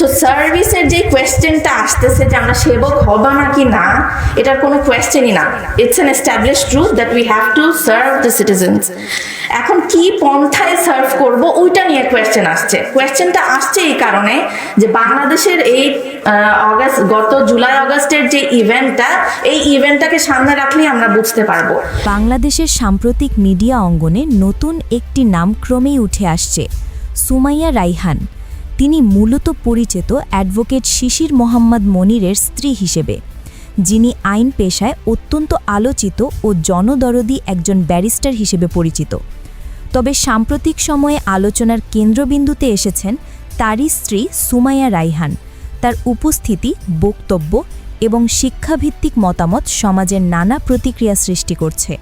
So সার্ভিসের যে কোয়েশ্চেনটা আসতেছে যে আমরা সেবক হব নাকি না, এটার কোনো কোয়েশ্চেনই না। It's an establish truth that we have to serve the citizens এখন কি পন্থায় সার্ভ করব, ওইটা নিয়ে কোয়েশ্চেন আসছে। কোয়েশ্চেনটা আসছে এই কারণে যে বাংলাদেশের এই অগাস্ট, গত জুলাই, অগাস্টের যে ইভেন্টটা এই ইভেন্টটাকে সামনে রাখলেই আমরা বুঝতে পারব। বাংলাদেশের সাম্প্রতিক মিডিয়া অঙ্গনে নতুন একটি নাম ক্রমেই উঠে আসছে, সুমাইয়া রাইহান। তিনি মূলত পরিচিত অ্যাডভোকেট শিশির মোহাম্মদ মনিরের স্ত্রী হিসেবে, যিনি আইন পেশায় অত্যন্ত আলোচিত ও জনদরদি একজন ব্যারিস্টার হিসেবে পরিচিত। তবে সাম্প্রতিক সময়ে আলোচনার কেন্দ্রবিন্দুতে এসেছেন তারই স্ত্রী সুমাইয়া রাইহান। তার উপস্থিতি, বক্তব্য এবং শিক্ষাভিত্তিক মতামত সমাজের নানা প্রতিক্রিয়া সৃষ্টি করছে।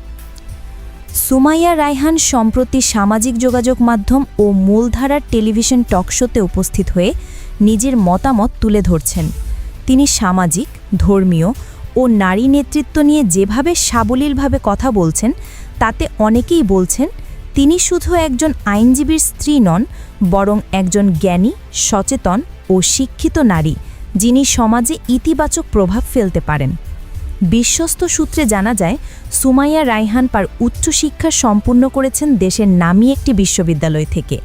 সুমাইয়া রায়হান সম্প্রতি সামাজিক যোগাযোগ মাধ্যম ও মূলধারার টেলিভিশন টকশোতে উপস্থিত হয়ে নিজের মতামত তুলে ধরছেন। তিনি সামাজিক, ধর্মীয় ও নারী নেতৃত্ব নিয়ে যেভাবে সাবলীলভাবে কথা বলছেন, তাতে অনেকেই বলছেন, তিনি শুধু একজন আইনজীবীর স্ত্রী নন, বরং একজন জ্ঞানী, সচেতন ও শিক্ষিত নারী, যিনি সমাজে ইতিবাচক প্রভাব ফেলতে পারেন। বিশ্বস্ত সূত্রে জানা যায়, সুমাইয়া রাইহান পার উচ্চশিক্ষা সম্পূর্ণ করেছেন দেশের নামী একটি বিশ্ববিদ্যালয় থেকে।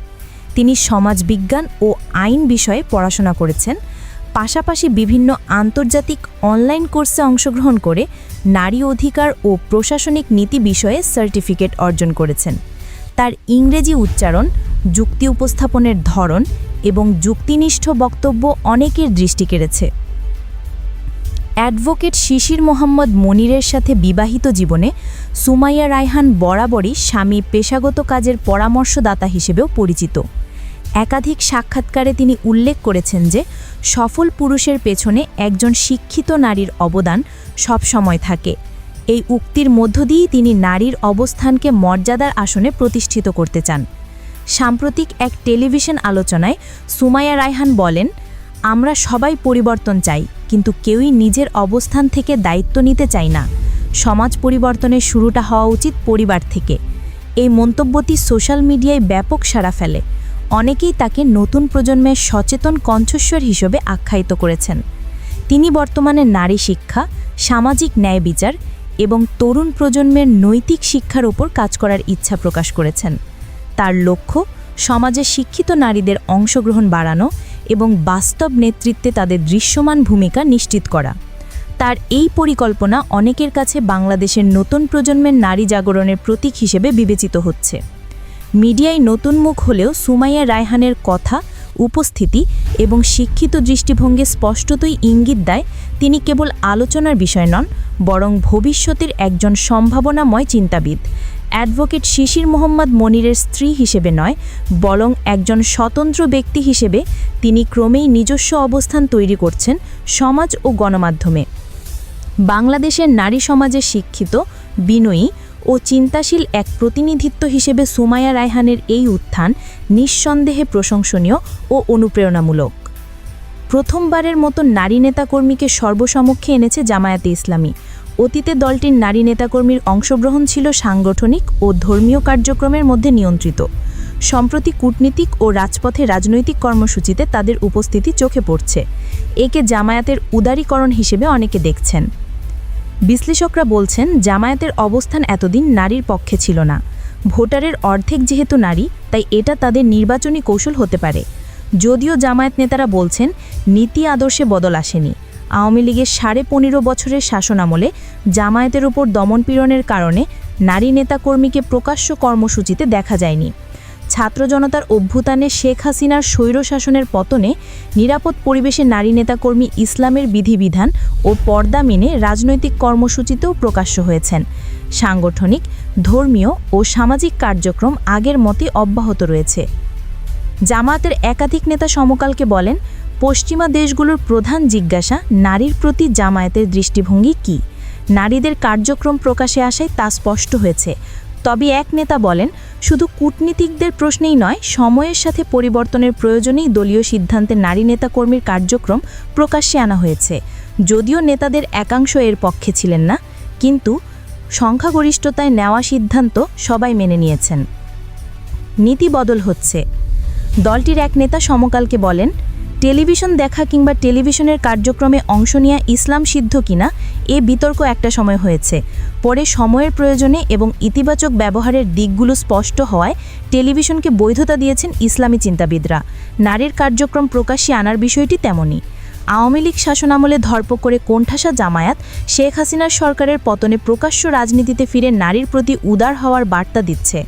তিনি সমাজবিজ্ঞান ও আইন বিষয়ে পড়াশোনা করেছেন, পাশাপাশি বিভিন্ন আন্তর্জাতিক অনলাইন কোর্সে অংশগ্রহণ করে নারী অধিকার ও প্রশাসনিক নীতি বিষয়ে সার্টিফিকেট অর্জন করেছেন। তার ইংরেজি উচ্চারণ, যুক্তি উপস্থাপনের ধরন এবং যুক্তিনিষ্ঠ বক্তব্য অনেকের দৃষ্টি কেড়েছে। অ্যাডভোকেট শিশির মোহাম্মদ মনিরের সাথে বিবাহিত জীবনে সুমাইয়া রায়হান বরাবরই স্বামী পেশাগত কাজের পরামর্শদাতা হিসেবেও পরিচিত। একাধিক সাক্ষাৎকারে তিনি উল্লেখ করেছেন যে, সফল পুরুষের পেছনে একজন শিক্ষিত নারীর অবদান সবসময় থাকে। এই উক্তির মধ্য দিয়েই তিনি নারীর অবস্থানকে মর্যাদার আসনে প্রতিষ্ঠিত করতে চান। সাম্প্রতিক এক টেলিভিশন আলোচনায় সুমাইয়া রায়হান বলেন আমরা সবাই পরিবর্তন চাই, কিন্তু কেউই নিজের অবস্থান থেকে দায়িত্ব নিতে চাই না। সমাজ পরিবর্তনের শুরুটা হওয়া উচিত পরিবার থেকে। এই মন্তব্যটি সোশ্যাল মিডিয়ায় ব্যাপক সাড়া ফেলে। অনেকেই তাকে নতুন প্রজন্মের সচেতন কণ্ঠস্বর হিসেবে আখ্যায়িত করেছেন। তিনি বর্তমানে নারী শিক্ষা, সামাজিক ন্যায় বিচার এবং তরুণ প্রজন্মের নৈতিক শিক্ষার ওপর কাজ করার ইচ্ছা প্রকাশ করেছেন। তার লক্ষ্য সমাজে শিক্ষিত নারীদের অংশগ্রহণ বাড়ানো এবং বাস্তব নেতৃত্বে তাদের দৃশ্যমান ভূমিকা নিশ্চিত করা। তার এই পরিকল্পনা অনেকের কাছে বাংলাদেশের নতুন প্রজন্মের নারী জাগরণের প্রতীক হিসেবে বিবেচিত হচ্ছে। মিডিয়ায় নতুন মুখ হলেও সুমাইয়া রায়হানের কথা, উপস্থিতি এবং শিক্ষিত দৃষ্টিভঙ্গি স্পষ্টতই ইঙ্গিত দেয়, তিনি কেবল আলোচনার বিষয় নন, বরং ভবিষ্যতের একজন সম্ভাবনাময় চিন্তাবিদ। অ্যাডভোকেট শিশির মোহাম্মদ মনিরের স্ত্রী হিসেবে নয়, বরং একজন স্বতন্ত্র ব্যক্তি হিসেবে তিনি ক্রমেই নিজস্ব অবস্থান তৈরি করছেন সমাজ ও গণমাধ্যমে। বাংলাদেশের নারী সমাজে শিক্ষিত, বিনয়ী ও চিন্তাশীল এক প্রতিনিধিত্ব হিসেবে সুমায়া রায়হানের এই উত্থান নিঃসন্দেহে প্রশংসনীয় ও অনুপ্রেরণামূলক। প্রথমবারের মতো নারী নেতাকর্মীকে সর্বসমক্ষে এনেছে জামায়াতে ইসলামী। অতীতে দলটির নারী নেতাকর্মীর অংশগ্রহণ ছিল সাংগঠনিক ও ধর্মীয় কার্যক্রমের মধ্যে নিয়ন্ত্রিত। সম্প্রতি কূটনীতিক ও রাজপথে রাজনৈতিক কর্মসূচিতে তাদের উপস্থিতি চোখে পড়ছে। একে জামায়াতের উদারীকরণ হিসেবে অনেকে দেখছেন। বিশ্লেষকরা বলছেন, জামায়াতের অবস্থান এতদিন নারীর পক্ষে ছিল না। ভোটারের অর্ধেক যেহেতু নারী, তাই এটা তাদের নির্বাচনী কৌশল হতে পারে। যদিও জামায়াত নেতারা বলছেন, নীতি আদর্শে বদল আসেনি। আওয়ামী লীগের সাড়ে পনেরো বছরের শাসনামলে জামায়াতের উপর দমনপীড়নের কারণে নারী নেতাকর্মীকে প্রকাশ্য কর্মসূচিতে দেখা যায়নি। ছাত্র জনতার অভ্যুত্থানে শেখ হাসিনার স্বৈরশাসনের পতনে নিরাপদ পরিবেশে নারী নেতাকর্মী ইসলামের বিধিবিধান ও পর্দা মেনে রাজনৈতিক কর্মসূচিতেও প্রকাশ্য হয়েছেন। সাংগঠনিক, ধর্মীয় ও সামাজিক কার্যক্রম আগের মতে অব্যাহত রয়েছে। জামায়াতের একাধিক নেতা সমকালকে বলেন পশ্চিমা দেশগুলোর প্রধান জিজ্ঞাসা, নারীর প্রতি জামায়াতের দৃষ্টিভঙ্গি কী? নারীদের কার্যক্রম প্রকাশে আসায় তা স্পষ্ট হয়েছে। তবে এক নেতা বলেন, শুধু কূটনীতিকদের প্রশ্নেই নয়, সময়ের সাথে পরিবর্তনের প্রয়োজনেই দলীয় সিদ্ধান্তে নারী নেতাকর্মীর কার্যক্রম প্রকাশ্যে আনা হয়েছে। যদিও নেতাদের একাংশ এর পক্ষে ছিলেন না, কিন্তু সংখ্যাগরিষ্ঠতায় নেওয়া সিদ্ধান্ত সবাই মেনে নিয়েছেন। নীতি বদল হচ্ছে। দলটির এক নেতা সমকালকে বলেন টেলিভিশন দেখা কিংবা টেলিভিশনের কার্যক্রমে অংশ নেওয়া ইসলাম সিদ্ধ কিনা, এ বিতর্ক একটা সময় হয়েছে। পরে সময়ের প্রয়োজনে এবং ইতিবাচক ব্যবহারের দিকগুলো স্পষ্ট হওয়ায় টেলিভিশনকে বৈধতা দিয়েছেন ইসলামী চিন্তাবিদরা। নারীর কার্যক্রম প্রকাশ্যে আনার বিষয়টি তেমনই। আওয়ামী লীগ শাসনামলে ধরপকড়ে কোণঠাসা জামায়াত, শেখ হাসিনার সরকারের পতনে প্রকাশ্য রাজনীতিতে ফিরে নারীর প্রতি উদার হওয়ার বার্তা দিচ্ছে।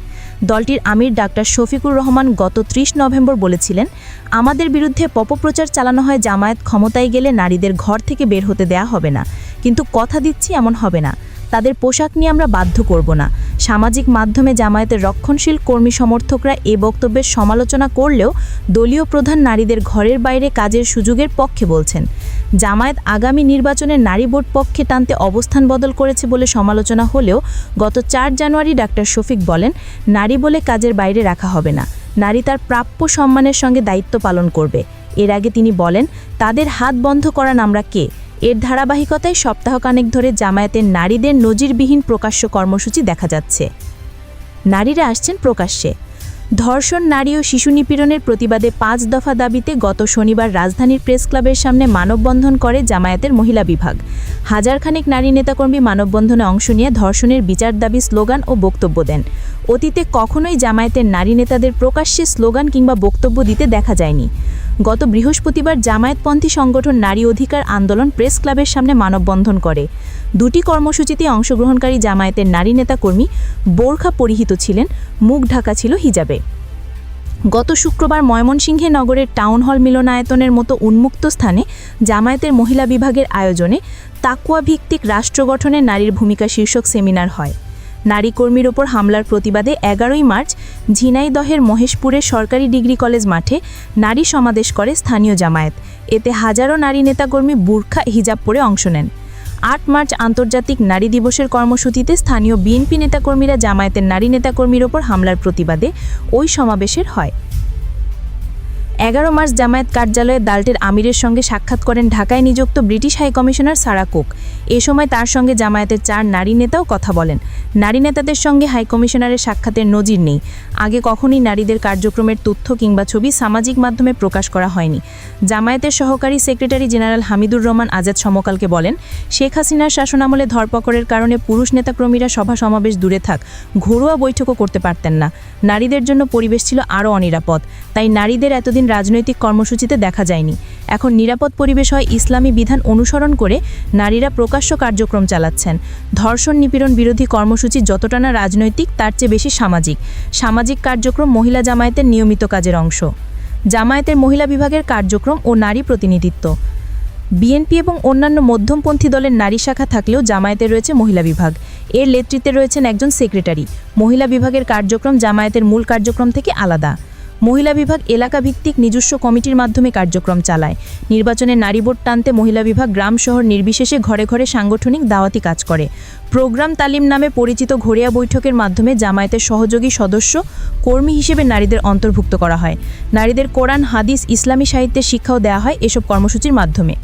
দলটির আমির ডাক্তার শফিকুর রহমান গত ত্রিশ নভেম্বর বলেছিলেন, আমাদের বিরুদ্ধে পপপ্রচার চালানো হয় জামায়াত ক্ষমতায় গেলে নারীদের ঘর থেকে বের হতে দেয়া হবে না। কিন্তু কথা দিচ্ছি এমন হবে না। তাদের পোশাক নিয়ে আমরা বাধ্য করব না। সামাজিক মাধ্যমে জামায়াতের রক্ষণশীল কর্মী সমর্থকরা এ বক্তব্যের সমালোচনা করলেও দলীয় প্রধান নারীদের ঘরের বাইরে কাজের সুযোগের পক্ষে বলছেন, জামায়াত আগামী নির্বাচনে নারী ভোট পক্ষে টানতে অবস্থান বদল করেছে বলে সমালোচনা হলেও গত চার জানুয়ারি ডাক্তার শফিক বলেন, নারী বলে কাজের বাইরে রাখা হবে না। নারী তার প্রাপ্য সম্মানের সঙ্গে দায়িত্ব পালন করবে। এর আগে তিনি বলেন, তাদের হাত বন্ধ করান আমরা কে? এর ধারাবাহিকতায় সপ্তাহখানেক ধরে জামায়াতের নারীদের নজিরবিহীন প্রকাশ্য কর্মসূচি দেখা যাচ্ছে। নারীরা আসছেন প্রকাশ্যে। ধর্ষণ, নারী ও শিশু নিপীড়নের প্রতিবাদে পাঁচ দফা দাবিতে গত শনিবার রাজধানীর প্রেস ক্লাবের সামনে মানববন্ধন করে জামায়াতের মহিলা বিভাগ। হাজারখানেক নারী নেতাকর্মী মানববন্ধনে অংশ নিয়ে ধর্ষণের বিচার দাবি, স্লোগান ও বক্তব্য দেন। অতীতে কখনোই জামায়াতের নারী নেতাদের প্রকাশ্যে স্লোগান কিংবা বক্তব্য দিতে দেখা যায়নি। গত বৃহস্পতিবার জামায়াতপন্থী সংগঠন নারী অধিকার আন্দোলন প্রেস ক্লাবের সামনে মানববন্ধন করে। দুটি কর্মসূচিতে অংশগ্রহণকারী জামায়াতের নারী নেতাকর্মী বোরখা পরিহিত ছিলেন, মুখ ঢাকা ছিল হিজাবে। গত শুক্রবার ময়মনসিংহে নগরের টাউন হল মিলনায়তনের মতো উন্মুক্ত স্থানে জামায়াতের মহিলা বিভাগের আয়োজনে তাকুয়া ভিত্তিক রাষ্ট্র গঠনে নারীর ভূমিকা শীর্ষক সেমিনার হয়। নারী কর্মীর ওপর হামলার প্রতিবাদে এগারোই মার্চ ঝিনাইদহের মহেশপুরের সরকারি ডিগ্রি কলেজ মাঠে নারী সমাবেশ করে স্থানীয় জামায়াত। এতে হাজারো নারী নেতাকর্মী বুর্খা হিজাব পরে অংশ নেন। আট মার্চ আন্তর্জাতিক নারী দিবসের কর্মসূচিতে স্থানীয় বিএনপি নেতাকর্মীরা জামায়াতের নারী নেতাকর্মীর ওপর হামলার প্রতিবাদে ওই সমাবেশের হয়। এগারো মার্চ জামায়াত কার্যালয়ে দালটের আমিরের সঙ্গে সাক্ষাৎ করেন ঢাকায় নিযুক্ত British high commissioner Sarah Cooke. এ সময় তার সঙ্গে জামায়াতের চার নারী নেতাও কথা বলেন। নারী নেতাদের সঙ্গে হাইকমিশনারের সাক্ষাতের নজির নেই। আগে কখনই নারীদের কার্যক্রমের তথ্য কিংবা ছবি সামাজিক মাধ্যমে প্রকাশ করা হয়নি। জামায়াতের সহকারী সেক্রেটারি জেনারেল হামিদুর রহমান আজাদ সমকালকে বলেন, শেখ হাসিনার শাসনামলে ধরপকড়ের কারণে পুরুষ নেতাকর্মীরা সভা সমাবেশ দূরে থাক, ঘরোয়া বৈঠকও করতে পারতেন না। নারীদের জন্য পরিবেশ ছিল আরও অনিরাপদ। তাই নারীদের এতদিন রাজনৈতিক কর্মসূচিতে দেখা যায়নি। এখন নিরাপদ পরিবেশ হয় ইসলামী বিধান অনুসরণ করে নারীরা প্রকাশ্য কার্যক্রম চালাচ্ছেন। ধর্ষণ নিপীড়ন বিরোধী কর্মসূচি যতটা না রাজনৈতিক, তার চেয়ে বেশি সামাজিক। সামাজিক কার্যক্রম মহিলা জামায়াতের নিয়মিত কাজের অংশ। জামায়াতের মহিলা বিভাগের কার্যক্রম ও নারী প্রতিনিধিত্ব। বিএনপি এবং অন্যান্য মধ্যমপন্থী দলের নারী শাখা থাকলেও জামায়াতে রয়েছে মহিলা বিভাগ। এর নেতৃত্বে রয়েছেন একজন সেক্রেটারি। মহিলা বিভাগের কার্যক্রম জামায়াতের মূল কার্যক্রম থেকে আলাদা। মহিলা বিভাগ এলাকা ভিত্তিক নিজস্ব কমিটির মাধ্যমে কার্যক্রম চালায়। নির্বাচনে নারী ভোট টানতে মহিলা বিভাগ গ্রাম শহর নির্বিশেষে ঘরে ঘরে সাংগঠনিক দাওয়াতি কাজ করে। প্রোগ্রাম তালিম নামে পরিচিত ঘড়িয়া বৈঠকের মাধ্যমে জামায়াতের সহযোগী সদস্য, কর্মী হিসেবে নারীদের অন্তর্ভুক্ত করা হয়। নারীদের কোরআন, হাদিস, ইসলামী সাহিত্যের শিক্ষাও দেওয়া হয় এসব কর্মসূচির মাধ্যমে।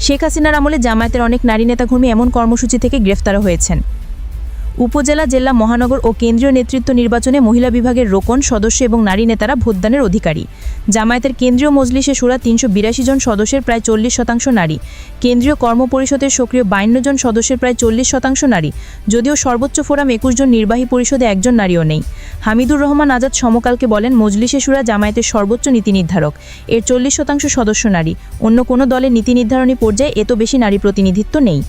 শেখ হাসিনার আমলে জামায়াতের অনেক নারী নেতাকর্মী এমন কর্মসূচি থেকে গ্রেফতারও হয়েছেন। উপজেলা, জেলা, মহানগর ও কেন্দ্রীয় নেতৃত্ব নির্বাচনে মহিলা বিভাগের রোকন, সদস্য এবং নারী নেতারা ভোটদানের অধিকারী। জামায়াতের কেন্দ্রীয় মজলিসে সুরা তিনশো বিরাশি জন সদস্যের প্রায় চল্লিশ শতাংশ নারী। কেন্দ্রীয় কর্মপরিষদের সক্রিয় বাইন্ন জন সদস্যের প্রায় চল্লিশ শতাংশ নারী। যদিও সর্বোচ্চ ফোরাম একুশ জন নির্বাহী পরিষদে একজন নারীও নেই। হামিদুর রহমান আজাদ সমকালকে বলেন, মজলিসে সুরা জামায়াতের সর্বোচ্চ নীতি নির্ধারক। এর চল্লিশ শতাংশ সদস্য নারী। অন্য কোনো দলের নীতি নির্ধারণী পর্যায়ে এত বেশি নারী প্রতিনিধিত্ব নেই।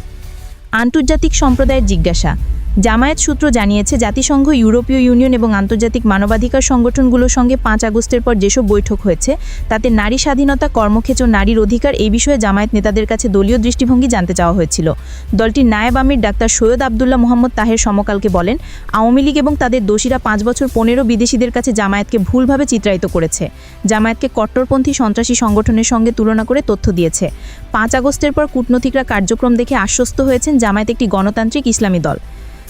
আন্তর্জাতিক সম্প্রদায়ের জিজ্ঞাসা জামায়াত সূত্র জানিয়েছে, জাতিসংঘ, ইউরোপীয় ইউনিয়ন এবং আন্তর্জাতিক মানবাধিকার সংগঠনগুলোর সঙ্গে পাঁচ আগস্টের পর যেসব বৈঠক হয়েছে, তাতে নারী স্বাধীনতা, কর্মক্ষেত্র নারীর অধিকার এই বিষয়ে জামায়াত নেতাদের কাছে দলীয় দৃষ্টিভঙ্গি জানতে চাওয়া হয়েছিল। দলটির নায়েব আমির ডাক্তার সৈয়দ আবদুল্লাহ মোহাম্মদ তাহের সমকালকে বলেন, আওয়ামী লীগ এবং তাদের দোষীরা পাঁচ বছর পনেরো বিদেশিদের কাছে জামায়াতকে ভুলভাবে চিত্রায়িত করেছে। জামায়াতকে কট্টরপন্থী সন্ত্রাসী সংগঠনের সঙ্গে তুলনা করে তথ্য দিয়েছে। পাঁচ আগস্টের পর কূটনৈতিকরা কার্যক্রম দেখে আশ্বস্ত হয়েছেন, জামায়াত একটি গণতান্ত্রিক ইসলামী দল।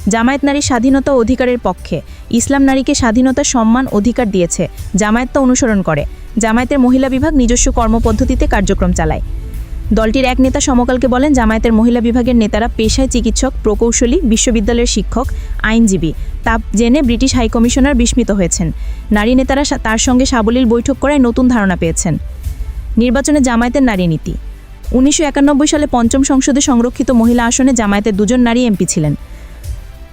জামায়াত নারী স্বাধীনতা অধিকারের পক্ষে। ইসলাম নারীকে স্বাধীনতা সম্মান অধিকার দিয়েছে। জামায়াত তা অনুসরণ করে। জামায়াতের মহিলা বিভাগ নিজস্ব কর্মপদ্ধতিতে কার্যক্রম চালায়। দলটির এক নেতা সমকালকে বলেন, জামায়াতের মহিলা বিভাগের নেতারা পেশায় চিকিৎসক, প্রকৌশলী, বিশ্ববিদ্যালয়ের শিক্ষক, আইনজীবী। তা জেনে ব্রিটিশ হাইকমিশনার বিস্মিত হয়েছেন। নারী নেতারা তার সঙ্গে সাবলীল বৈঠক করায় নতুন ধারণা পেয়েছেন। নির্বাচনে জামায়াতের নারী নীতি। উনিশশো একানব্বই সালে পঞ্চম সংসদে সংরক্ষিত মহিলা আসনে জামায়াতের দুজন নারী এমপি ছিলেন।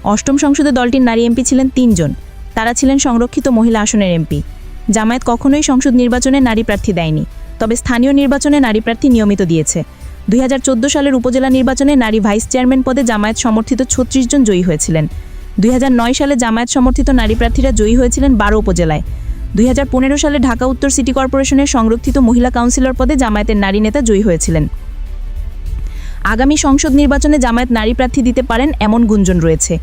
অষ্টম সংসদে দলটির নারী এমপি ছিলেন তিনজন। তারা ছিলেন সংরক্ষিত মহিলা আসনের এমপি। জামায়াত কখনোই সংসদ নির্বাচনে নারী প্রার্থী দেয়নি, তবে স্থানীয় নির্বাচনে নারী প্রার্থী নিয়মিত দিয়েছে। দুই হাজার চোদ্দ সালের উপজেলা নির্বাচনে নারী ভাইস চেয়ারম্যান পদে জামায়াত সমর্থিত ছত্রিশ জন জয়ী হয়েছিলেন। দুই হাজার নয় সালে জামায়াত সমর্থিত নারী প্রার্থীরা জয়ী হয়েছিলেন বারো উপজেলায়। দুই হাজার পনেরো সালে ঢাকা উত্তর সিটি কর্পোরেশনের সংরক্ষিত মহিলা কাউন্সিলর পদে জামায়াতের নারী নেতা জয়ী হয়েছিলেন। আগামী সংসদ নির্বাচনে জামায়াত নারী প্রার্থী দিতে পারেন এমন গুঞ্জন রয়েছে।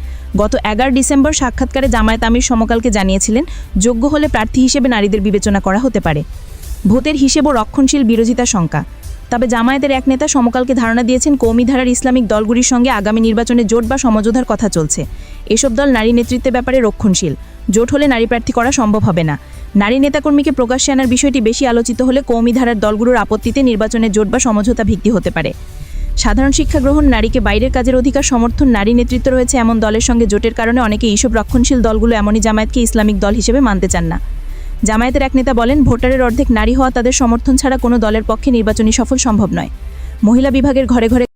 গত এগারো ডিসেম্বর সাক্ষাৎকারে জামায়াত আমির সমকালকে জানিয়েছিলেন, যোগ্য হলে প্রার্থী হিসেবে নারীদের বিবেচনা করা হতে পারে। ভোটের হিসেব ও রক্ষণশীল বিরোধিতা শঙ্কা। তবে জামায়াতের এক নেতা সমকালকে ধারণা দিয়েছেন, কৌমিধারার ইসলামিক দলগুলির সঙ্গে আগামী নির্বাচনে জোট বা সমঝোতার কথা চলছে। এসব দল নারী নেতৃত্বের ব্যাপারে রক্ষণশীল। জোট হলে নারী প্রার্থী করা সম্ভব হবে না। নারী নেতাকর্মীকে প্রকাশ্যে আনার বিষয়টি বেশি আলোচিত হলে কৌমিধারার দলগুলোর আপত্তিতে নির্বাচনে জোট বা সমঝোতা ভিত্তি হতে পারে। সাধারণ শিক্ষা গ্রহণ নারীকে বাইরের কাজের অধিকার, সমর্থন, নারী নেতৃত্ব রয়েছে এমন দলের সঙ্গে জোটের কারণে অনেকে এইসব রক্ষণশীল দলগুলো এমনই জামায়াতকে ইসলামিক দল হিসেবে মানতে চান না। জামায়াতের এক নেতা বলেন, ভোটারের অর্ধেক নারী হওয়া তাদের সমর্থন ছাড়া কোনো দলের পক্ষে নির্বাচনী সফল সম্ভব নয়। মহিলা বিভাগের ঘরে ঘরে